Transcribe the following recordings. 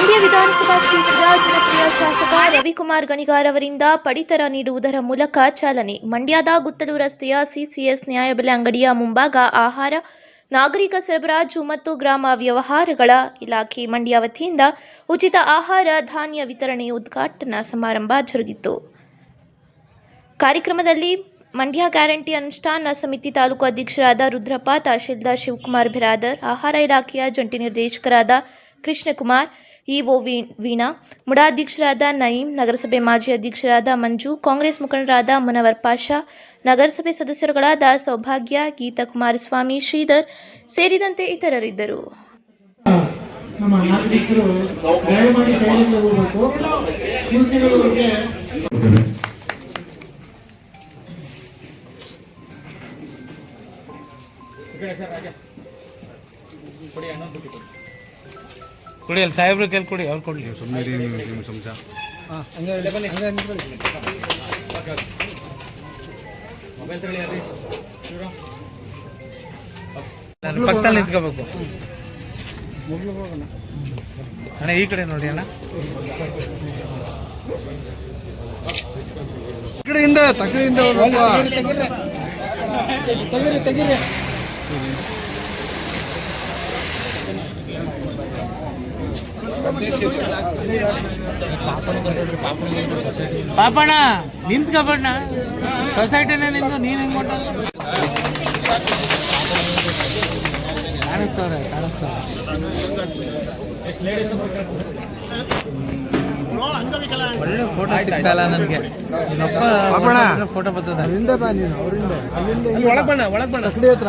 ಮಂಡ್ಯ ವಿಧಾನಸಭಾ ಕ್ಷೇತ್ರದ ಜನಪ್ರಿಯ ಶಾಸಕ ರವಿಕುಮಾರ್ ಗಣಿಗಾರ್ ಅವರಿಂದ ಪಡಿತರ ನೀಡುವುದರ ಮೂಲಕ ಚಾಲನೆ. ಮಂಡ್ಯದ ಗುತ್ತಲು ರಸ್ತೆಯ ಸಿಸಿಎಸ್ ನ್ಯಾಯಬೆಲೆ ಅಂಗಡಿಯ ಮುಂಭಾಗ ಆಹಾರ, ನಾಗರಿಕ ಸರಬರಾಜು ಮತ್ತು ಗ್ರಾಮ ವ್ಯವಹಾರಗಳ ಇಲಾಖೆ ಮಂಡ್ಯ ವತಿಯಿಂದ ಉಚಿತ ಆಹಾರ, ಧಾನ್ಯ ವಿತರಣೆ ಉದ್ಘಾಟನಾ ಸಮಾರಂಭ ಜರುಗಿತು. ಕಾರ್ಯಕ್ರಮದಲ್ಲಿ ಮಂಡ್ಯ ಗ್ಯಾರಂಟಿ ಅನುಷ್ಠಾನ ಸಮಿತಿ ತಾಲೂಕು ಅಧ್ಯಕ್ಷರಾದ ರುದ್ರಪ್ಪ, ತಹಶೀಲ್ದಾರ್ ಶಿವಕುಮಾರ್ ಬಿರಾದರ್, ಆಹಾರ ಇಲಾಖೆಯ ಜಂಟಿ ನಿರ್ದೇಶಕರಾದ ಕೃಷ್ಣಕುಮಾರ್ ಇಒ ವೀ- ವೀಣಾ ಮುಡಾಧ್ಯಕ್ಷರಾದ ನಯೀಂ ನಗರಸಭೆ ಮಾಜಿ ಅಧ್ಯಕ್ಷರಾದ ಮಂಜು ಕಾಂಗ್ರೆಸ್ ಮುಖಂಡರಾದ ಮುನವರ್ ಪಾಷಾ ನಗರಸಭೆ ಸದಸ್ಯರುಗಳಾದ ಸೌಭಾಗ್ಯ ಗೀತಾ ಕುಮಾರಸ್ವಾಮಿ ಶ್ರೀಧರ್ ಸೇರಿದಂತೆ ಇತರರಿದ್ದರು. ಕೊಡಿ ನಾಗರಿಕರು ಕೊಡಿ. ಕೊಡಿ ಅಲ್ಲಿ ಸಾಹೇಬ್ರ ಕೇಳಿ ಕೊಡಿ ಅವ್ರು ಕೊಡ್ಲಿ. ಸುಮ್ಮನೆ ನಿಮ್ಮ ನಾನು ಪಕ್ಕದಲ್ಲಿ ನಿಂತ್ಕೋಬೇಕು. ಅಣ್ಣ ಈ ಕಡೆ ನೋಡಿ ಅಣ್ಣ. ಕಡೆಯಿಂದ ತಕಡೆಯಿಂದ ಪಾಪಣ್ಣ ನಿಂತ್ಕಬಣ್ಣ ಸೊಸೈಟಿನೇ ನಿಂತು ನೀನು ಹೆಂಗ್ ಕೊಟ್ಟ ಕಾಣಿಸ್ತವ್ರೆ ಕಾಣಿಸ್ತವ್ರೆ. ಒಳ್ಳೆ ಫೋಟೋ ಸಿಗ್ತಲ್ಲ ನನಗೆ. ಇನ್ನೊಬ್ಬ ಫೋಟೋ ಬರ್ತದ. ಅಲ್ಲಿಂದ ಬಾ ನೀನು ಅವರಿಂದ. ಅಲ್ಲಿಂದ ಒಳಗ್ ಬಣ್ಣ ಒಳಗ್ ಬಣ್ಣ. ಅಕ್ಕಡಿ ಹತ್ರ.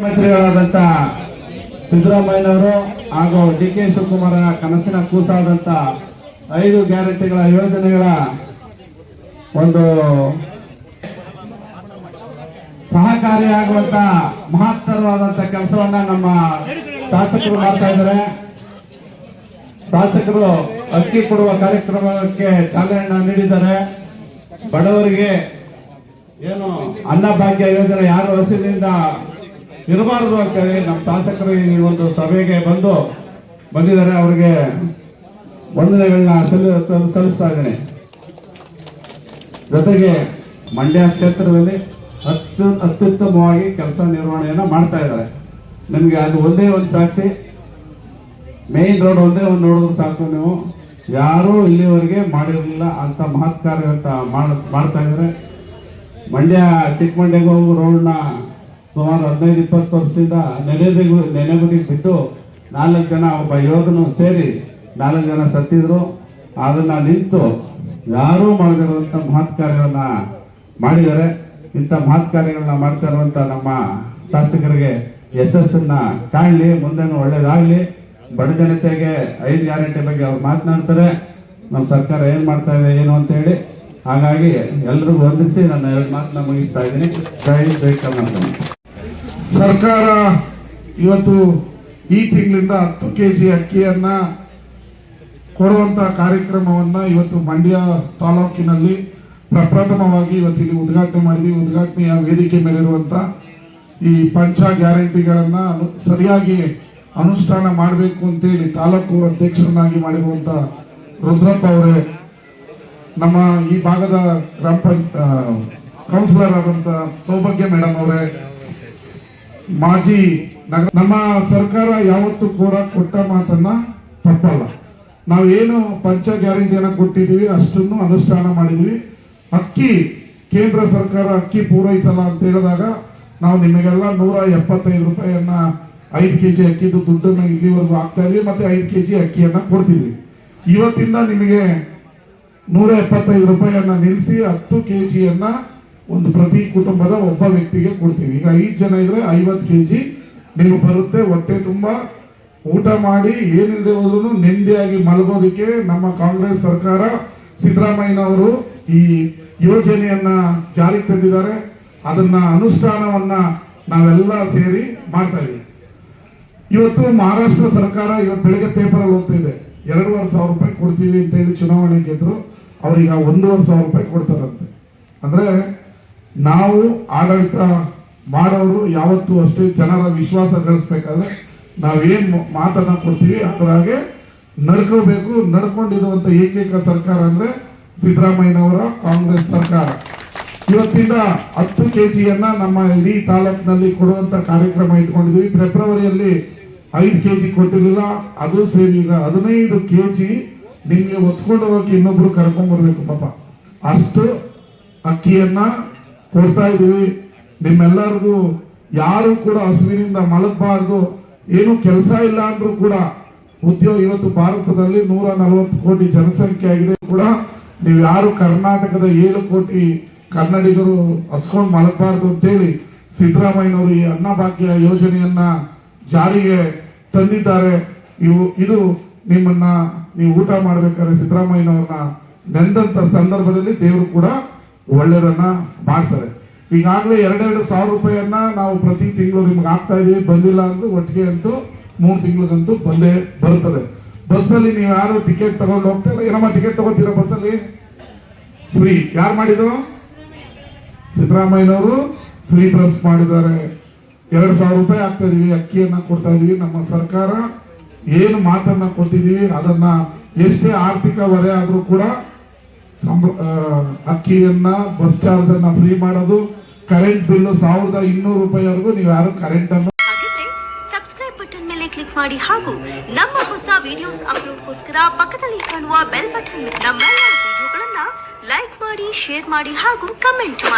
ಮುಖ್ಯಮಂತ್ರಿಗಳಾದಂಥ ಸಿದ್ದರಾಮಯ್ಯನವರು ಹಾಗೂ ಡಿ ಕೆ ಶಿವಕುಮಾರ ಕನಸಿನ ಕೂಸಾದಂತ ಐದು ಗ್ಯಾರಂಟಿಗಳ ಯೋಜನೆಗಳ ಒಂದು ಸಹಕಾರಿಯಾಗುವಂತ ಮಹತ್ತರವಾದಂತ ಕೆಲಸವನ್ನ ನಮ್ಮ ಶಾಸಕರು ಮಾಡ್ತಾ ಇದ್ದಾರೆ. ಶಾಸಕರು ಅಕ್ಕಿ ಕೊಡುವ ಕಾರ್ಯಕ್ರಮಕ್ಕೆ ಚಾಲನೆಯನ್ನ ನೀಡಿದ್ದಾರೆ. ಬಡವರಿಗೆ ಏನು ಅನ್ನಭಾಗ್ಯ ಯೋಜನೆ ಯಾರು ಹಸಿರಿನಿಂದ ಇರಬಾರದು ಅಂತ ಹೇಳಿ ನಮ್ಮ ಶಾಸಕರು ಈ ಒಂದು ಸಭೆಗೆ ಬಂದು ಬಂದಿದ್ದಾರೆ. ಅವರಿಗೆ ವಂದನೆಗಳನ್ನ ಸಲ್ಲಿ- ಸಲ್- ಸಲ್ಲಿಸ್ತಾ ಇದ್ದೇನೆ. ಜೊತೆಗೆ ಮಂಡ್ಯ ಕ್ಷೇತ್ರದಲ್ಲಿ ಅತ್ಯು, ಅತ್ಯುತ್ತಮವಾಗಿ ಕೆಲಸ ನಿರ್ವಹಣೆಯನ್ನು ಮಾಡ್ತಾ ಇದ್ದಾರೆ. ನಿಮಗೆ ಅದು ಒಂದೇ ಒಂದು ಸಾಕ್ಷಿ. ಮೇನ್ ರೋಡ್ ಒಂದೇ ಒಂದು ನೋಡಿದ್ರು ಸಾಕು ನೀವು. ಯಾರೂ ಇಲ್ಲಿವರೆಗೆ ಮಾಡಿರಲಿಲ್ಲ ಅಂತ ಮಹತ್ಕಾರ ಮಾಡ್ತಾ ಇದ್ದಾರೆ. ಮಂಡ್ಯ ಚಿಕ್ಕಮಂಡ್ಯಗೂ ರೋಡ್ನ ಸುಮಾರು ಹದಿನೈದು, ಇಪ್ಪತ್ತು ವರ್ಷದಿಂದ ನೆನೆದಿಗೂ ನೆನೆಗುದಿಗೆ ಬಿಟ್ಟು ನಾಲ್ಕು ಜನ ಒಬ್ಬ ಯೋಧನು ಸೇರಿ ನಾಲ್ಕು ಜನ ಸತ್ತಿದ್ರು. ಅದನ್ನ ನಿಂತು ಯಾರೂ ಮಾಡದಿರುವಂತ ಮಹತ್ ಕಾರ್ಯವನ್ನ ಮಾಡಿದ್ದಾರೆ. ಇಂಥ ಮಹತ್ ಕಾರ್ಯಗಳನ್ನ ಮಾಡ್ತಾ ಇರುವಂತ ನಮ್ಮ ಶಾಸಕರಿಗೆ ಯಶಸ್ಸನ್ನ ಕಾಣಲಿ, ಮುಂದೆನೂ ಒಳ್ಳೇದಾಗ್ಲಿ. ಬಡ ಜನತೆಗೆ ಐದು ಗ್ಯಾರಂಟಿ ಬಗ್ಗೆ ಅವ್ರು ಮಾತನಾಡ್ತಾರೆ. ನಮ್ಮ ಸರ್ಕಾರ ಏನ್ ಮಾಡ್ತಾ ಇದೆ, ಏನು ಅಂತ ಹೇಳಿ. ಹಾಗಾಗಿ ಎಲ್ರಿಗೂ ವಂದಿಸಿ ನನ್ನ ಎರಡು ಮಾತನ್ನ ಮುಗಿಸ್ತಾ ಇದ್ದೀನಿ. ಜೈ ಜೈ ಕರ್ನಾಟಕ. ಸರ್ಕಾರ ಇವತ್ತು ಈ ತಿಂಗಳಿಂದ ಹತ್ತು ಕೆ ಜಿ ಅಕ್ಕಿಯನ್ನ ಕೊಡುವಂತ ಕಾರ್ಯಕ್ರಮವನ್ನ ಇವತ್ತು ಮಂಡ್ಯ ತಾಲೂಕಿನಲ್ಲಿ ಪ್ರಪ್ರಥಮವಾಗಿ ಇವತ್ತಿಗೆ ಉದ್ಘಾಟನೆ ಮಾಡಿದ್ವಿ. ಉದ್ಘಾಟನೆಯ ವೇದಿಕೆ ಮೇಲಿರುವಂತ ಈ ಪಂಚ ಗ್ಯಾರಂಟಿಗಳನ್ನ ಸರಿಯಾಗಿ ಅನುಷ್ಠಾನ ಮಾಡಬೇಕು ಅಂತೇಳಿ ತಾಲೂಕು ಅಧ್ಯಕ್ಷರನ್ನಾಗಿ ಮಾಡಿರುವಂತ ರುದ್ರಪ್ಪ ಅವರೇ ನಮ್ಮ ಈ ಭಾಗದ ಗ್ರಾಮ ಪಂಚ ಕೌನ್ಸಿಲರ್ ಆದಂತ ಸೌಭಾಗ್ಯ ಮೇಡಮ್ ಅವರೇ ಮಾಜಿ ನಮ್ಮ ಸರ್ಕಾರ ಯಾವತ್ತೂ ಕೂಡ ಕೊಟ್ಟ ಮಾತನ್ನ ತಪ್ಪಲ್ಲ. ನಾವೇನು ಪಂಚ ಗ್ಯಾರಂಟಿಯನ್ನು ಕೊಟ್ಟಿದ್ದೀವಿ, ಅಷ್ಟನ್ನು ಅನುಷ್ಠಾನ ಮಾಡಿದ್ವಿ. ಅಕ್ಕಿ, ಕೇಂದ್ರ ಸರ್ಕಾರ ಅಕ್ಕಿ ಪೂರೈಸಲ್ಲ ಅಂತ ಹೇಳಿದಾಗ ನಾವು ನಿಮಗೆಲ್ಲ ನೂರ ಎಪ್ಪತ್ತೈದು ರೂಪಾಯಿಯನ್ನ ಐದು ಕೆ ಜಿ ಅಕ್ಕಿದು ದುಡ್ಡನ್ನು ಇಲ್ಲಿವರೆಗೂ ಹಾಕ್ತಾ ಇದ್ವಿ, ಮತ್ತೆ ಐದು ಕೆಜಿ ಅಕ್ಕಿಯನ್ನ ಕೊಡ್ತಿದ್ವಿ. ಇವತ್ತಿಂದ ನಿಮಗೆ ನೂರ ಎಪ್ಪತ್ತೈದು ರೂಪಾಯಿಯನ್ನ ನಿಲ್ಲಿಸಿ ಹತ್ತು ಕೆಜಿಯನ್ನ ಒಂದು ಪ್ರತಿ ಕುಟುಂಬದ ಒಬ್ಬ ವ್ಯಕ್ತಿಗೆ ಕೊಡ್ತೀವಿ. ಈಗ ಐದು ಜನ ಇದ್ರೆ ಐವತ್ತು ಕೆ ಜಿ ನೀವು ಬರುತ್ತೆ. ಹೊಟ್ಟೆ ತುಂಬಾ ಊಟ ಮಾಡಿ ಏನಿಲ್ಲದೆ ಹೋದ್ರು ನೆಮ್ಮದಿಯಾಗಿ ಮಲಗೋದಕ್ಕೆ ನಮ್ಮ ಕಾಂಗ್ರೆಸ್ ಸರ್ಕಾರ ಸಿದ್ದರಾಮಯ್ಯನವರು ಈ ಯೋಜನೆಯನ್ನ ಜಾರಿಗೆ ತಂದಿದ್ದಾರೆ. ಅದನ್ನ ಅನುಷ್ಠಾನವನ್ನ ನಾವೆಲ್ಲ ಸೇರಿ ಮಾಡ್ತಾ ಇದ್ದೀವಿ ಇವತ್ತು ಮಹಾರಾಷ್ಟ್ರ ಸರ್ಕಾರ ಇವತ್ತು ಬೆಳಗ್ಗೆ ಪೇಪರ್ ಅಲ್ಲಿ ಇದೆ. ಎರಡೂವರೆ ಸಾವಿರ ರೂಪಾಯಿ ಕೊಡ್ತೀವಿ ಅಂತ ಹೇಳಿ ಚುನಾವಣೆ ಗೆದ್ರು, ಅವ್ರಿಗೆ ಒಂದೂವರೆ ಸಾವಿರ ರೂಪಾಯಿ ಕೊಡ್ತಾರಂತೆ. ಅಂದ್ರೆ ನಾವು ಆಡಳಿತ ಮಾಡೋರು ಯಾವತ್ತೂ ಅಷ್ಟೇ ಜನರ ವಿಶ್ವಾಸ ಗಳಿಸ್ಬೇಕಾದ್ರೆ ನಾವೇನ್ ಮಾತನ್ನ ಕೊಡ್ತೀವಿ ಅದರಾಗೆ ನಡ್ಕೋಬೇಕು, ನಡ್ಕೊಂಡಿರುವಂತ ಏಕೈಕ ಸರ್ಕಾರ ಅಂದ್ರೆ ಸಿದ್ದರಾಮಯ್ಯನವರ ಕಾಂಗ್ರೆಸ್ ಸರ್ಕಾರ. ಇವತ್ತಿಂದ ಹತ್ತು ಕೆ ಜಿಯನ್ನು ನಮ್ಮ ಇಡೀ ತಾಲೂಕಿನಲ್ಲಿ ಕೊಡುವಂತ ಕಾರ್ಯಕ್ರಮ ಇಟ್ಕೊಂಡಿದ್ವಿ ಫೆಬ್ರವರಿಯಲ್ಲಿ ಐದು ಕೆ ಜಿ ಕೊಟ್ಟಿರಲಿಲ್ಲ, ಅದು ಸೇರಿ ಈಗ ಹದಿನೈದು ಕೆ ಜಿ ನಿಮ್ಗೆ ಒತ್ಕೊಂಡು ಹೋಗಿ ಇನ್ನೊಬ್ರು ಕರ್ಕೊಂಡ್ ಬರ್ಬೇಕು ಪಾಪ. ಅಷ್ಟು ಅಕ್ಕಿಯನ್ನ ಕೊಡ್ತಾ ಇದೀವಿ ನಿಮ್ಮೆಲ್ಲರಿಗೂ ಯಾರು ಕೂಡ ಹಸುವಿನಿಂದ ಮಲಗಬಾರ್ದು. ಏನು ಕೆಲಸ ಇಲ್ಲ ಅಂದ್ರೂ ಕೂಡ ಉದ್ಯೋಗ ಇವತ್ತು ಭಾರತದಲ್ಲಿ ನೂರ ನಲವತ್ತು ಕೋಟಿ ಜನಸಂಖ್ಯೆ ಆಗಿದೆ ಕೂಡ. ನೀವು ಯಾರು ಕರ್ನಾಟಕದ ಏಳು ಕೋಟಿ ಕನ್ನಡಿಗರು ಹಸ್ಕೊಂಡು ಮಲಗಬಾರ್ದು ಅಂತೇಳಿ ಸಿದ್ದರಾಮಯ್ಯನವರು ಈ ಅನ್ನಭಾಗ್ಯ ಯೋಜನೆಯನ್ನ ಜಾರಿಗೆ ತಂದಿದ್ದಾರೆ. ಇವು, ಇದು ನಿಮ್ಮನ್ನ, ನೀವು ಊಟ ಮಾಡಬೇಕಾದ್ರೆ ಸಿದ್ದರಾಮಯ್ಯನವ್ರನ್ನ ನೆಂದಂತ ಸಂದರ್ಭದಲ್ಲಿ ದೇವರು ಕೂಡ ಒಳ್ಳೆಯದನ್ನ ಮಾಡ್ತಾರೆ. ಈಗಾಗಲೇ ಎರಡೆರಡು ಸಾವಿರ ರೂಪಾಯಿಯನ್ನ ನಾವು ಪ್ರತಿ ತಿಂಗಳು ನಿಮ್ಗೆ ಹಾಕ್ತಾ ಇದೀವಿ. ಬಂದಿಲ್ಲ ಅಂದ್ರೆ ಒಟ್ಟಿಗೆ ಅಂತೂ ಮೂರು ತಿಂಗಳಿಗಂತೂ ಬಂದೇ ಬರುತ್ತದೆ. ಬಸ್ಸಲ್ಲಿ ನೀವು ಯಾರು ಟಿಕೆಟ್ ತಗೊಂಡು ಹೋಗ್ತಾರೆ? ಏನಮ್ಮ ಟಿಕೆಟ್ ತಗೋತೀರಾ ಬಸ್ಸಲ್ಲಿ? ಫ್ರೀ ಯಾರು ಮಾಡಿದ್ರು ಸಿದ್ದರಾಮಯ್ಯನವರು ಫ್ರೀ ಬಸ್ ಮಾಡಿದ್ದಾರೆ. ಎರಡು ಸಾವಿರ ರೂಪಾಯಿ ಆಗ್ತಾ ಇದೀವಿ. ಅಕ್ಕಿಯನ್ನ ಕೊಡ್ತಾ ಇದೀವಿ. ನಮ್ಮ ಸರ್ಕಾರ ಏನು ಮಾತನ್ನ ಕೊಟ್ಟಿದೀವಿ ಅದನ್ನ ಎಷ್ಟೇ ಆರ್ಥಿಕ ಹೊರೆ ಆದ್ರೂ ಕೂಡ ಅಕ್ಕಿಯನ್ನ ಬಸ್ ಚಾರ್ಜ್ ಅನ್ನ ಫ್ರೀ ಮಾಡೋದು ಕರೆಂಟ್ ಬಿಲ್ ಸಾವಿರದ ಇನ್ನೂರು ರೂಪಾಯಿವರೆಗೂ ನೀವು ಯಾರು ಕರೆಂಟ್ ಅನ್ನು ಸಬ್ಸ್ಕ್ರೈಬ್ ಬಟನ್ ಮೇಲೆ ಕ್ಲಿಕ್ ಮಾಡಿ ಹಾಗೂ ನಮ್ಮ ಹೊಸ ವಿಡಿಯೋಸ್ ಅಪ್ಲೋಡ್ಗೋಸ್ಕರ ಪಕ್ಕದಲ್ಲಿ ಕಾಣುವ ಬೆಲ್ ಬಟನ್ ನಮ್ಮ ವಿಡಿಯೋಗಳನ್ನ ಲೈಕ್ ಮಾಡಿ ಶೇರ್ ಮಾಡಿ ಹಾಗೂ ಕಮೆಂಟ್ ಮಾಡಿ.